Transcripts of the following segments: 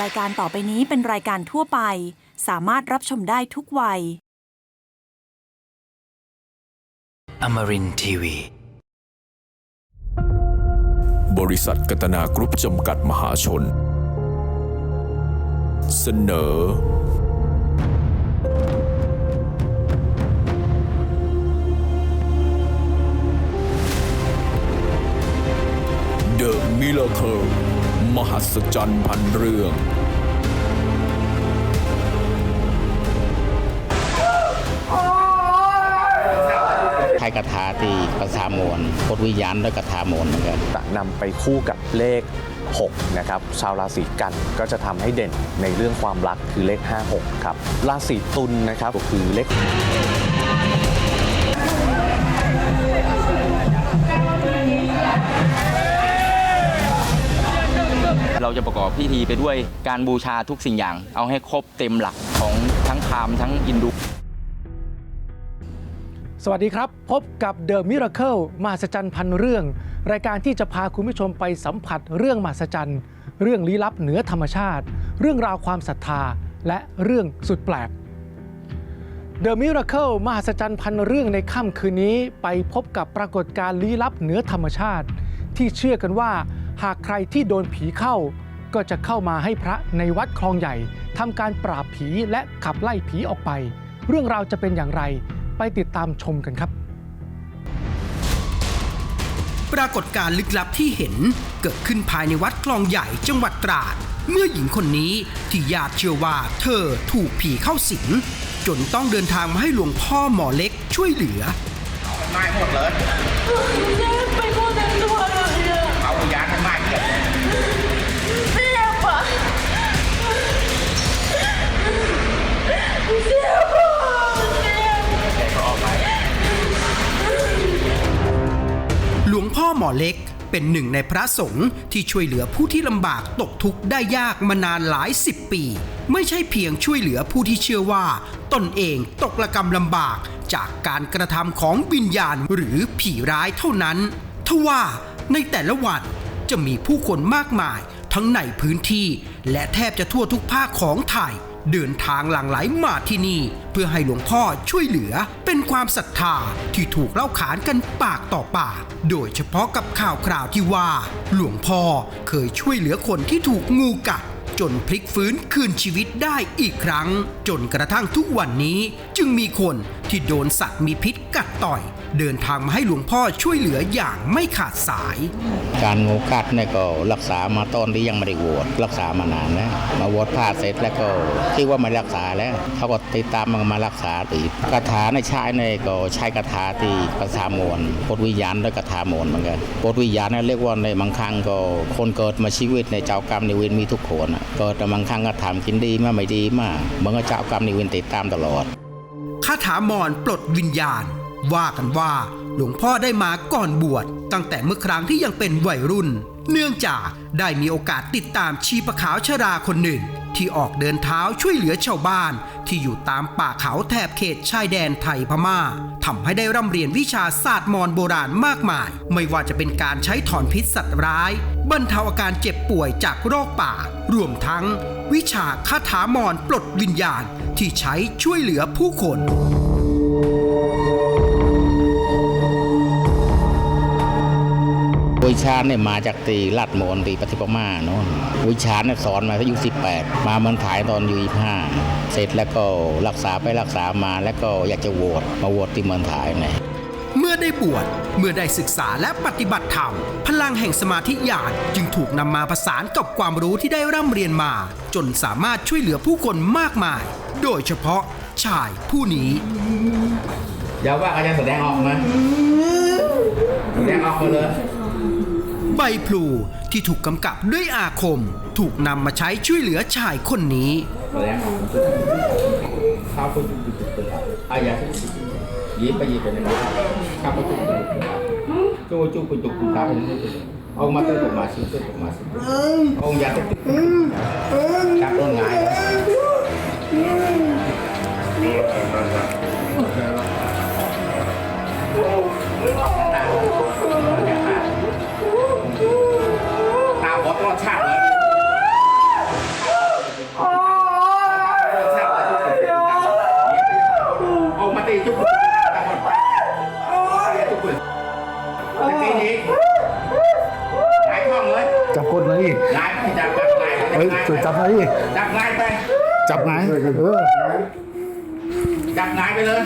รายการต่อไปนี้เป็นรายการทั่วไป สามารถรับชมได้ทุกวัย Amarin Tiwi. บริษัทกัตนากรุ๊ปจำกัดมหาชน เสนอ The Miracle มหัศจรรย์พันเรื่อง ใช้คาถาที่ภาษามวลพดวิญญาณด้วยคาถามวลเหมือนกันจะนำไปคู่กับเลข 6 นะครับ ชาวราศีกันก็จะทำให้เด่นในเรื่องความรักคือเลข 56 ครับ ราศีตุลนะครับก็คือเลข เราจะประกอบพิธีไปด้วยการบูชาทุกสิ่งอย่าง เอาให้ครบเต็มหลักของทั้งพราหมณ์ทั้งอินดูสวัสดีครับ พบกับ The Miracle มหัศจรรย์พันเรื่อง รายการที่จะพาคุณผู้ชมไปสัมผัสเรื่องมหัศจรรย์ เรื่องลี้ลับเหนือธรรมชาติ เรื่องราวความศรัทธา และเรื่องสุดแปลก The Miracle มหัศจรรย์พันเรื่องในค่ำคืนนี้ ไปพบกับปรากฏการณ์ลี้ลับเหนือธรรมชาติ ที่เชื่อกันว่า หากใครที่โดนผีเข้า ก็จะเข้ามาให้พระในวัดคลองใหญ่ทำการปราบผีและขับไล่ผีออกไป เรื่องราวจะเป็นอย่างไรไปติดตามชมกันครับ ปรากฏการณ์ลึกลับที่เห็นเกิดขึ้นภายในวัดคลองใหญ่จังหวัดตราด เมื่อหญิงคนนี้ที่ญาติเชื่อว่าเธอถูกผีเข้าสิงจนต้องเดินทางมาให้หลวงพ่อหมอเล็กช่วยเหลือหลวงพ่อ หมอเล็กเป็นหนึ่งในพระสงฆ์ที่ช่วยเหลือผู้ที่ลำบากตกทุกข์ได้ยากมานานหลายสิบปี ไม่ใช่เพียงช่วยเหลือผู้ที่เชื่อว่า ตนเองตกระกรรมลำบากจากการกระทำของวิญญาณหรือผีร้ายเท่านั้นทว่าในแต่ละวันจะมีผู้คนมากมายทั้งในพื้นที่ และแทบจะทั่วทุกภาคของไทย เดินทางหลั่งไหลมาที่นี่ เพื่อให้หลวงพ่อช่วยเหลือเป็นความศรัทธาที่ถูกเล่าขานกันปากต่อปาก โดยเฉพาะกับข่าวคราวที่ว่า หลวงพ่อเคยช่วยเหลือคนที่ถูกงูกัดจนพลิกฟื้นคืนชีวิตได้อีกครั้ง จนกระทั่งทุกวันนี้จึงมีคนที่โดนสัตว์มีพิษกัดต่อย เดินทางมาให้หลวงพ่อช่วยเหลืออย่างไม่ขาดสาย การงูกัดเนี่ยก็รักษามาตอนที่ยังไม่ได้โหวตรักษามานานแล้วมาโหวตผ่าเสร็จแล้วก็ที่ว่าไม่รักษาแล้วเขาก็ติดตามมามารักษาอีกคาถาในใช้เนี่ยก็ใช้คาถาที่ภาษามวลพดวิญญาณด้วยคาถามวลเหมือนกันพดวิญญาณเนี่ยเรียกว่าในบางครั้งก็คนเกิดมาชีวิตในเจ้ากรรมในายเวรมีทุกคนอะเกิดแต่บางครั้งก็ทำกินดีมาไม่ดีมาเหมือนกับเจ้ากรรมในายเวรติดตามตลอดคาถามอนปลดวิญญาณ ว่ากันว่าหลวงพ่อได้มาก่อนบวชตั้งแต่เมื่อครั้งที่ยังเป็นวัยรุ่น เนื่องจากได้มีโอกาสติดตามชีปะขาวชราคนหนึ่ง ที่ออกเดินเท้าช่วยเหลือชาวบ้าน ที่อยู่ตามป่าเขาแถบเขตชายแดนไทยพม่าทำให้ได้ร่ำเรียนวิชาศาสตร์มอญโบราณมากมาย ไม่ว่าจะเป็นการใช้ถอนพิษสัตว์ร้ายบรรเทาอาการเจ็บป่วยจากโรคป่า รวมทั้ง วิชาคาถามอนปลดวิญญาณที่ใช้ช่วยเหลือผู้คน วิชาเนี่ยมาจากตีลัดโมนตีปฏิปมาโน่นวิชาเนี่ยสอนมาอายุ18 มาเมืองไทยตอนอายุ25เสร็จแล้วก็รักษาไปรักษามาแล้วก็อยากจะโหวตมาโหวตที่เมืองไทยเนี่ยเมื่อได้บวช เมื่อได้ศึกษาและปฏิบัติธรรม พลังแห่งสมาธิญาณจึงถูกนำมาผสานกับความรู้ที่ได้ร่ำเรียนมา จนสามารถช่วยเหลือผู้คนมากมาย โดยเฉพาะชายผู้นี้เดี๋ยวว่าเขาจะแสดงออกมาแสดงออกมาเลย ใบพลูที่ถูกกำกับด้วยอาคม ถูกนำมาใช้ช่วยเหลือชายคนนี้ข้าวปุ๊บปุ๊บปุ๊บปุ๊บอายาที่สิยิบไปยิบไปเลยข้าวปุ๊บปุ๊บปุ๊บจูจูบปุ๊บปุ๊บครับ ông mà tôi cũng mà xin tôi cũng mà xin ông già tôi chắc con ngại ต ทุกคนทุกคนะนี่อจับกดจับจัไปเฮ้ยช่วยจับหน่อยดิจับไงไป จับไงเออจับไงไปเลย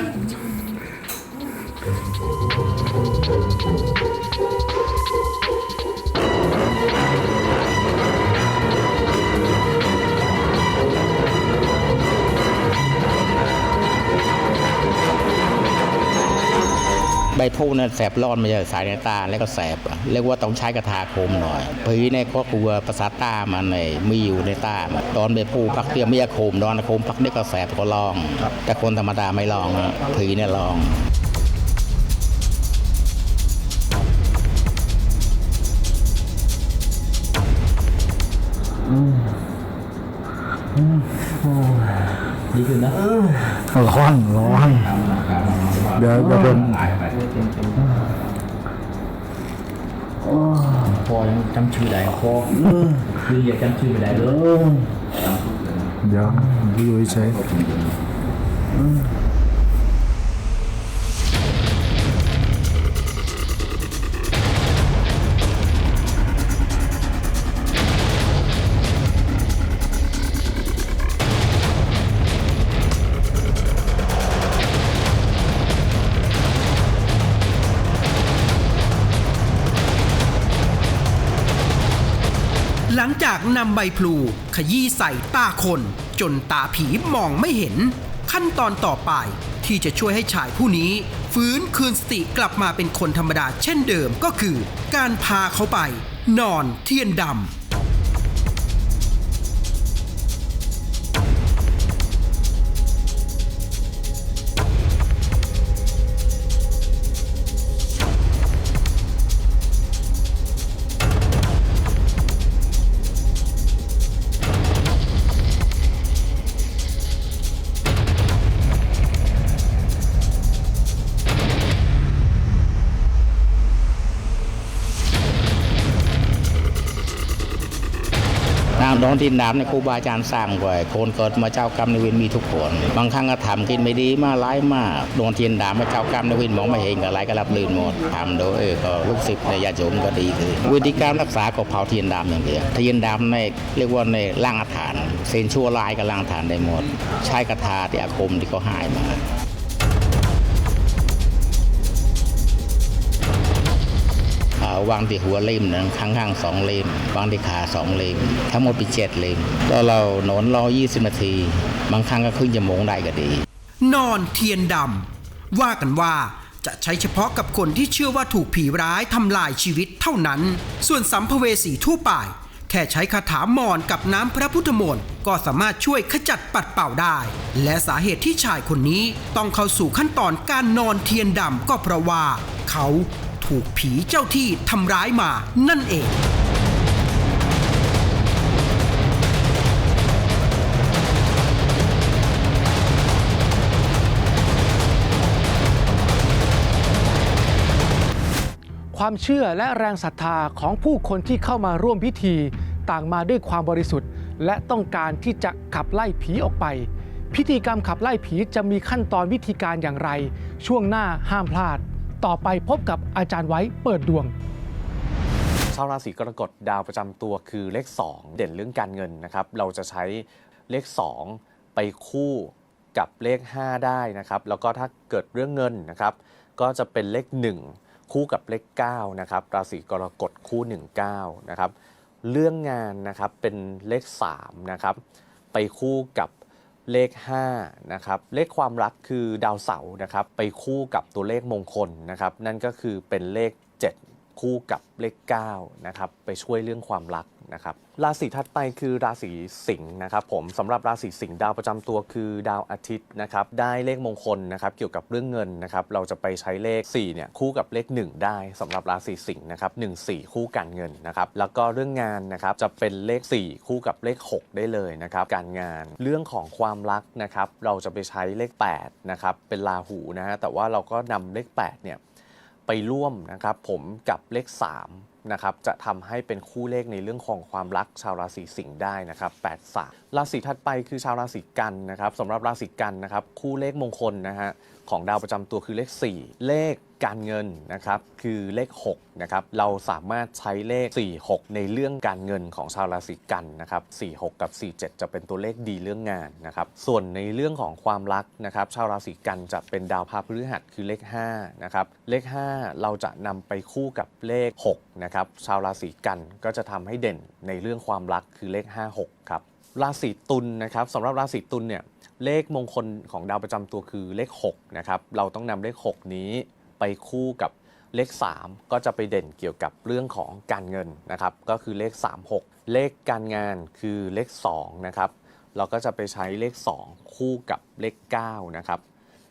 ใบพลูเนี่ยแสบร้อนมาจากสายในตาแล้วก็แสบอะเรียกว่าต้องใช้กระทาโคมหน่อยผีในครอบครัวประสาทตามันในมีอยู่ในตามันตอนใบพลูพักเดียวไม่อยากโคมตอนโคมพักนี้ก็แสบก็ลอง แต่คนธรรมดาไม่ลองอะผีเนี่ยลองร้อนร้อนเดี๋ยวเดี๋ยวเป็น พอยังจำชื่อได้พอคืออย่าจำชื่อไม่ได้เลย เดี๋ยวอยู่เฉย นำใบพลูขยี้ใส่ตาคน จนตาผีมองไม่เห็น ขั้นตอนต่อไปที่จะช่วยให้ชายผู้นี้ ฟื้นคืนสติกลับมาเป็นคนธรรมดาเช่นเดิมก็คือ การพาเขาไป นอนเทียนดำ นางดองดินน้ำในยครูบาอาจารย์สร้างไว้คนเกิดมาเจ้ากรรมในเวรมีทุกคน บางครั้งก็ทำกินไม่ดีมาร้ายมากโดนเทียนดำมาเจ้ากรรมในเวรมองไม่เห็นก็ไรก็รับลื่นหมดทำโดยก็ลูกศิษย์ในญาติโยมก็ดีคือวิธีการรักษาก็เผาเทียนดำอย่างเดียวเทียนดำในเรียกว่าในร่างอาถรรพ์เซนชั่วลายกับร่างอาถรรพ์ได้หมด ใช้กระทาที่อาคมที่เขาหายมา วางที่หัวเล่มหนึ่งข้างๆสองเล่มวางที่ขาสองเล่มทั้งหมดเป็นเจ็ดเล่มแล้วเรานอนรอ20นาที บางครั้งก็ครึ่งชั่วโมงได้ก็ดี นอนเทียนดำว่ากันว่าจะใช้เฉพาะกับคนที่เชื่อว่าถูกผีร้ายทำลายชีวิตเท่านั้น ส่วนสัมภเวสีทั่วไป แค่ใช้คาถามอนกับน้ำพระพุทธมนต์ก็สามารถช่วยขจัดปัดเป่าได้ และสาเหตุที่ชายคนนี้ต้องเข้าสู่ขั้นตอนการนอนเทียนดำก็เพราะว่า เขา ถูกผีเจ้าที่ทำร้ายมานั่นเอง ความเชื่อและแรงศรัทธาของผู้คนที่เข้ามาร่วมพิธีต่างมาด้วยความบริสุทธิ์ และต้องการที่จะขับไล่ผีออกไป พิธีกรรมขับไล่ผีจะมีขั้นตอนวิธีการอย่างไร ช่วงหน้าห้ามพลาด ต่อไปพบกับอาจารย์ไว้เปิดดวงชาวราศีกรกฎดาวประจำตัวคือเลข 2 เด่นเรื่องการเงินนะครับ เราจะใช้เลข 2 ไปคู่กับเลข 5 ได้นะครับ แล้วก็ถ้าเกิดเรื่องเงินนะครับ ก็จะเป็นเลข 1 คู่กับเลข9นะครับราศีกรกฎคู่ 19นะครับเรื่องงานนะครับเป็นเลข3นะครับไปคู่กับ เลข5นะครับเลขความรักคือดาวเสาร์นะครับไปคู่กับตัวเลขมงคลนะครับนั่นก็คือเป็นเลข 7 คู่กับเลข9นะครับไปช่วยเรื่องความรักนะครับราศีถัดไปคือราศีสิงห์นะครับผมสำหรับราศีสิงห์ดาวประจำตัวคือดาวอาทิตย์นะครับได้เลขมงคลนะครับเกี่ยวกับเรื่องเงินนะครับเราจะไปใช้เลข4เนี่ยคู่กับเลข 1 ได้สำหรับราศีสิงห์นะครับ1 4คู่การเงินนะครับแล้วก็เรื่องงานนะครับจะเป็นเลข 4 คู่กับเลข 6 ได้เลยนะครับการงานเรื่องของความรักนะครับเราจะไปใช้เลข8นะครับเป็นราหูนะฮะแต่ว่าเราก็นำเลข8เนี่ย ไปร่วมนะครับผมกับเลข 3 นะครับ จะทำให้เป็นคู่เลขในเรื่องของความรักชาวราศีสิงห์ได้นะครับ8 3ราศีถัดไปคือชาวราศีกันนะครับสำหรับราศีกันนะครับ คู่เลขมงคลนะฮะของดาวประจำตัวคือเลข 4 เลข การเงินนะครับคือเลข6นะครับเราสามารถใช้เลข 46 ในเรื่องการเงินของชาวราศีกันนะครับ46 กับ 47 จะเป็นตัวเลขดีเรื่องงานนะครับส่วนในเรื่องของความรักนะครับชาวราศีกันจะเป็นดาวพาพฤหัสคือเลข5นะครับเลข 5 เราจะนำไปคู่กับเลข6นะครับชาวราศีกันก็จะทำให้เด่นในเรื่องความรักคือเลข 56ครับราศีตุลนะครับสำหรับราศีตุลเนี่ยเลขมงคลของดาวประจำตัวคือเลข6นะครับเราต้องนำเลข 6 นี้ ไปคู่กับเลข 3 ก็จะไปเด่นเกี่ยวกับเรื่องของการเงินนะครับ ก็คือเลข 36 เลขการงานคือเลข2นะครับเราก็จะไปใช้เลข 2 คู่กับเลข9นะครับ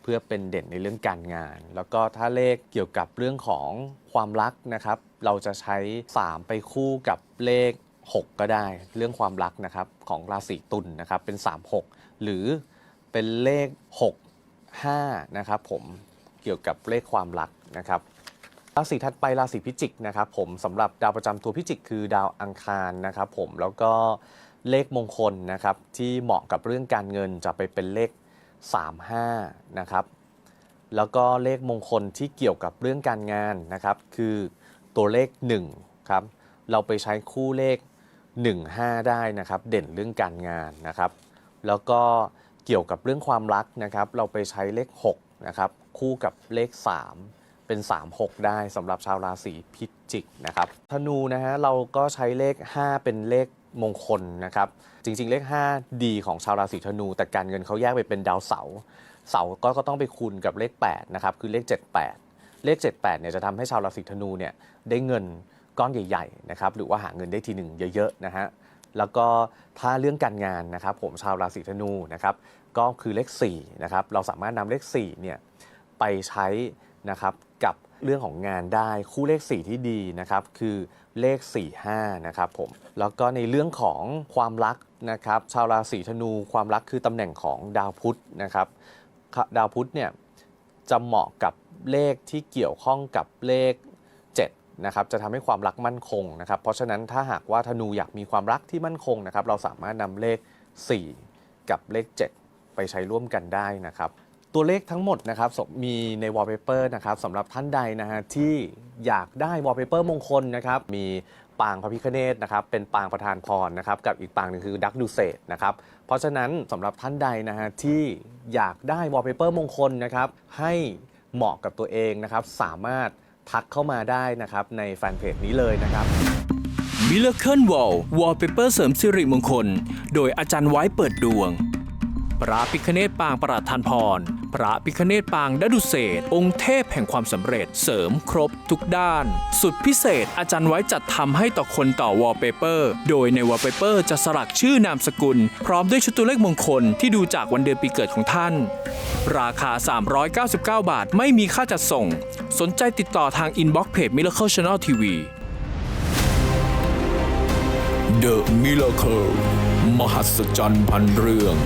เพื่อเป็นเด่นในเรื่องการงาน แล้วก็ถ้าเลขเกี่ยวกับเรื่องของความรักนะครับ เราจะใช้ 3 ไปคู่กับเลข 6 ก็ได้เรื่องความรักนะครับของราศีตุลนะครับเป็น 36 หรือเป็นเลข 6 5นะครับผม กี่ยวกับเลขความรักนะครับราศีถัดไปราศีพิจิกนะครับผมสำหรับดาวประจำตัวพิจิก คือดาวอังคารนะครับผมแล้วก็เลขมงคลนะครับที่เหมาะกับเรื่องการเงินจะไปเป็นเลข 35นะครับแล้วก็เลขมงคลที่เกี่ยวกับเรื่องการงานนะครับคือตัวเลข1ครับเราไปใช้คู่เลข 15 ได้นะครับเด่นเรื่องการงานนะครับแล้วก็เกี่ยวกับเรื่องความรักนะครับเราไปใช้เลข6นะครับ คู่กับเลข 3 เป็น 3-6 ได้สำหรับชาวราศีพิจิกนะครับธนูนะฮะเราก็ใช้เลข 5 เป็นเลขมงคลนะครับจริงๆ เลข 5 ดีของชาวราศีธนู แต่การเงินเขาแยกไปเป็นดาวเสาร์เสาก็ก็ต้องไปคูณกับเลข8นะครับคือเลข 78 เลข 78เนี่ยจะทำให้ชาวราศีธนูเนี่ยได้เงินก้อนใหญ่ๆนะครับหรือว่าหาเงินได้ทีหนึ่งเยอะๆนะฮะแล้วก็ถ้าเรื่องการงานนะครับผมชาวราศีธนูนะครับก็คือเลข4นะครับเราสามารถนำเลข4เนี่ย ไปใช้นะครับกับเรื่องของงานได้คู่เลข 4 ที่ดีนะครับคือเลข 45นะครับผมแล้วก็ในเรื่องของความรักนะครับชาวราศีธนูความรักคือตำแหน่งของดาวพุธนะครับดาวพุธเนี่ยจะเหมาะกับเลขที่เกี่ยวข้องกับเลข7นะครับจะทำให้ความรักมั่นคงนะครับเพราะฉะนั้นถ้าหากว่าธนูอยากมีความรักที่มั่นคงนะครับเราสามารถนำเลข 4 กับเลข 7 ไปใช้ร่วมกันได้นะครับ ตัวเลขทั้งหมดนะครับมีในวอลเปเปอร์นะครับสำหรับท่านใดนะฮะที่อยากได้วอลเปเปอร์มงคลนะครับมีปางพระพิคเนตนะครับเป็นปางประธานพรนะครับกับอีกปางหนึ่งคือดักดูเซตนะครับเพราะฉะนั้นสำหรับท่านใดนะฮะที่อยากได้วอลเปเปอร์มงคลนะครับให้เหมาะกับตัวเองนะครับสามารถทักเข้ามาได้นะครับในแฟนเพจนี้เลยนะครับมิลเคิลวอลวอลเปเปอร์เสริมสิริมงคล โดยอาจารย์ไว้เปิดดวง พระพิคเนตปางประทานพร พระพิคเนตปางดดุเศษองค์เทพแห่งความสำเร็จเสริมครบทุกด้าน สุดพิเศษอาจารย์ไว้จัดทำให้ต่อคนต่อวอลเปเปอร์ โดยในวอลเปเปอร์จะสลักชื่อนามสกุล พร้อมด้วยชุดตัวเลขมงคลที่ดูจากวันเดือนปีเกิดของท่าน ราคา 399 บาทไม่มีค่าจัดส่ง สนใจติดต่อทางอินบ็อกซ์เพจ Miracle Channel TV The Miracle มหัศจรรย์พันเรื่อง